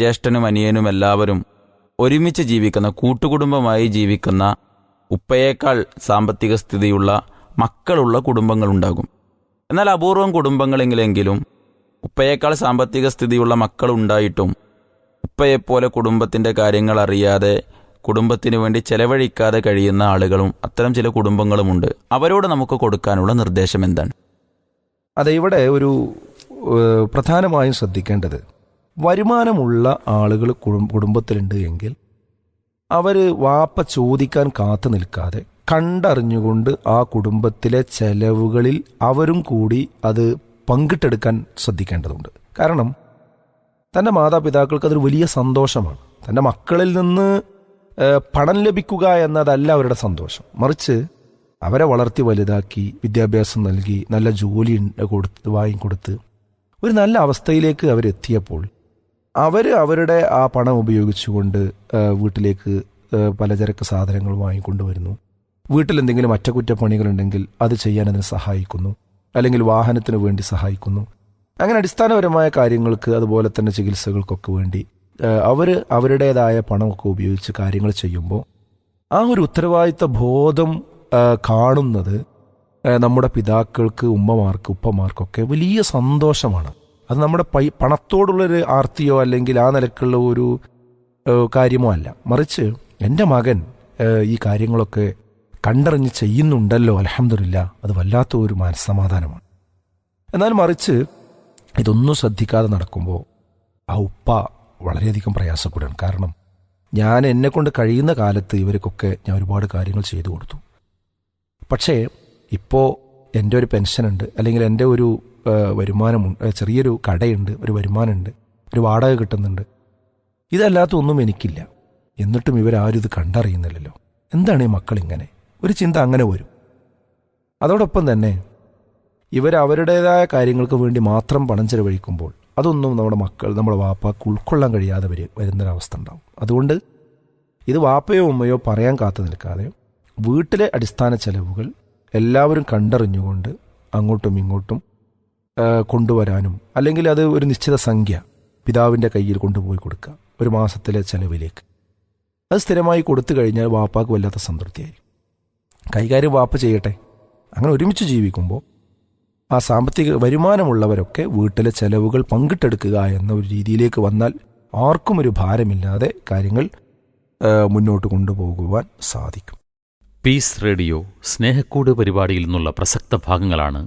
ജ്യേഷ്ഠനും അനിയനും എല്ലാവരും ഒരുമിച്ച് ജീവിക്കുന്ന കൂട്ടുകുടുംബമായി ജീവിക്കുന്ന ഉപ്പയേക്കാൾ സാമ്പത്തിക സ്ഥിതിയുള്ള മക്കളുള്ള കുടുംബങ്ങളുണ്ടാകും. എന്നാൽ അപൂർവം കുടുംബങ്ങളെങ്കിലെങ്കിലും ഉപ്പയേക്കാൾ സാമ്പത്തിക സ്ഥിതിയുള്ള മക്കളുണ്ടായിട്ടും ഉപ്പയെപ്പോലെ കുടുംബത്തിന്റെ കാര്യങ്ങൾ അറിയാതെ കുടുംബത്തിനു വേണ്ടി ചെലവഴിക്കാതെ കഴിയുന്ന ആളുകളും അത്തരം ചില കുടുംബങ്ങളുമുണ്ട്. അവരോട് നമുക്ക് കൊടുക്കാനുള്ള നിർദ്ദേശം എന്താണ്? അതെ ഇവിടെ ഒരു പ്രധാനമായും ശ്രദ്ധിക്കേണ്ടത് വരുമാനമുള്ള ആളുകൾ കുടും- കുടുംബത്തിലുണ്ട് എങ്കിൽ അവർ വാപ്പ ചോദിക്കാൻ കാത്തു നിൽക്കാതെ കണ്ടറിഞ്ഞുകൊണ്ട് ആ കുടുംബത്തിലെ ചെലവുകളിൽ അവരും കൂടി അത് പങ്കിട്ടെടുക്കാൻ ശ്രദ്ധിക്കേണ്ടതുണ്ട്. കാരണം തന്റെ മാതാപിതാക്കൾക്ക് അതൊരു വലിയ സന്തോഷമാണ്. തന്റെ മക്കളിൽ നിന്ന് പണം ലഭിക്കുക എന്നതല്ല അവരുടെ സന്തോഷം. മറിച്ച് അവരെ വളർത്തി വലുതാക്കി വിദ്യാഭ്യാസം നൽകി നല്ല ജോലി കൊടുത്ത് വാങ്ങിക്കൊടുത്ത് ഒരു നല്ല അവസ്ഥയിലേക്ക് അവരെത്തിയപ്പോൾ അവർ അവരുടെ ആ പണം ഉപയോഗിച്ചുകൊണ്ട് വീട്ടിലേക്ക് പലചരക്ക് സാധനങ്ങൾ വാങ്ങിക്കൊണ്ടുവരുന്നു. വീട്ടിൽ എന്തെങ്കിലും അറ്റകുറ്റപ്പണികളുണ്ടെങ്കിൽ അത് ചെയ്യാൻ അതിന് സഹായിക്കുന്നു. അല്ലെങ്കിൽ വാഹനത്തിന് വേണ്ടി സഹായിക്കുന്നു. അങ്ങനെ അടിസ്ഥാനപരമായ കാര്യങ്ങൾക്ക് അതുപോലെ തന്നെ ചികിത്സകൾക്കൊക്കെ വേണ്ടി അവർ അവരുടേതായ പണമൊക്കെ ഉപയോഗിച്ച് കാര്യങ്ങൾ ചെയ്യുമ്പോൾ ആ ഒരു ഉത്തരവാദിത്ത ബോധം കാണുന്നത് നമ്മുടെ പിതാക്കൾക്ക് ഉമ്മമാർക്ക് ഉപ്പമാർക്കൊക്കെ വലിയ സന്തോഷമാണ്. അത് നമ്മുടെ പൈ പണത്തോടുള്ളൊരു ആർത്തിയോ അല്ലെങ്കിൽ ആ നിലക്കുള്ള ഒരു കാര്യമോ അല്ല. മറിച്ച് എന്റെ മകൻ ഈ കാര്യങ്ങളൊക്കെ കണ്ടറിഞ്ഞ് ചെയ്യുന്നുണ്ടല്ലോ അലഹമില്ല അത് വല്ലാത്ത ഒരു മനസ്സമാധാനമാണ്. എന്നാൽ മറിച്ച് ഇതൊന്നും ശ്രദ്ധിക്കാതെ നടക്കുമ്പോൾ ആ ഉപ്പ വളരെയധികം പ്രയാസപ്പെടുകയാണ്. കാരണം ഞാൻ എന്നെ കൊണ്ട് കഴിയുന്ന കാലത്ത് ഇവർക്കൊക്കെ ഞാൻ ഒരുപാട് കാര്യങ്ങൾ ചെയ്തു കൊടുത്തു. പക്ഷേ ഇപ്പോൾ എന്റെ ഒരു പെൻഷനുണ്ട് അല്ലെങ്കിൽ എന്റെ ഒരു വരുമാനമുണ്ട്. ചെറിയൊരു കടയുണ്ട് ഒരു വരുമാനമുണ്ട് ഒരു വാടക കിട്ടുന്നുണ്ട്. ഇതല്ലാത്ത ഒന്നും എനിക്കില്ല. എന്നിട്ടും ഇവരാരും ഇത് കണ്ടറിയുന്നില്ലല്ലോ. എന്താണ് ഈ മക്കൾ ഇങ്ങനെ ഒരു ചിന്ത അങ്ങനെ വരും. അതോടൊപ്പം തന്നെ ഇവർ അവരുടേതായ കാര്യങ്ങൾക്ക് വേണ്ടി മാത്രം പണം ചെലവഴിക്കുമ്പോൾ അതൊന്നും നമ്മുടെ മക്കൾ നമ്മുടെ വാപ്പാക്ക് ഉൾക്കൊള്ളാൻ കഴിയാതെ വരും വരുന്നൊരവസ്ഥ ഉണ്ടാവും. അതുകൊണ്ട് ഇത് വാപ്പയോ ഉമ്മയോ പറയാൻ കാത്തു നിൽക്കാതെ വീട്ടിലെ അടിസ്ഥാന ചെലവുകൾ എല്ലാവരും കണ്ടറിഞ്ഞുകൊണ്ട് അങ്ങോട്ടും ഇങ്ങോട്ടും കൊണ്ടുവരാനും അല്ലെങ്കിൽ അത് ഒരു നിശ്ചിത സംഖ്യ പിതാവിന്റെ കയ്യിൽ കൊണ്ടുപോയി കൊടുക്കുക ഒരു മാസത്തിലെ ചെലവിലേക്ക്. അത് സ്ഥിരമായി കൊടുത്തു കഴിഞ്ഞാൽ വാപ്പാക്ക് വല്ലാത്ത സംതൃപ്തിയായിരിക്കും. കൈകാര്യം വാപ്പ് ചെയ്യട്ടെ. അങ്ങനെ ഒരുമിച്ച് ജീവിക്കുമ്പോൾ ആ സാമ്പത്തിക വരുമാനമുള്ളവരൊക്കെ വീട്ടിലെ ചെലവുകൾ പങ്കിട്ടെടുക്കുക എന്ന ഒരു രീതിയിലേക്ക് വന്നാൽ ആർക്കും ഒരു ഭാരമില്ലാതെ കാര്യങ്ങൾ മുന്നോട്ട് കൊണ്ടുപോകുവാൻ സാധിക്കും. പീസ് റേഡിയോ സ്നേഹക്കൂട് പരിപാടിയിൽ നിന്നുള്ള പ്രസക്ത ഭാഗങ്ങളാണ്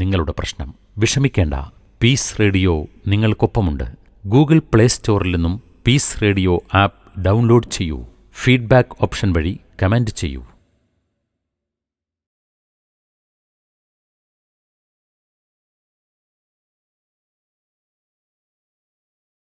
നിങ്ങളുടെ പ്രശ്നം. വിഷമിക്കേണ്ട. പീസ് റേഡിയോ നിങ്ങൾക്കൊപ്പമുണ്ട്. ഗൂഗിൾ പ്ലേ സ്റ്റോറിൽ നിന്നും പീസ് റേഡിയോ ആപ്പ് ഡൗൺലോഡ് ചെയ്യൂ. ഫീഡ്ബാക്ക് ഓപ്ഷൻ വഴി കമന്റ് ചെയ്യൂ.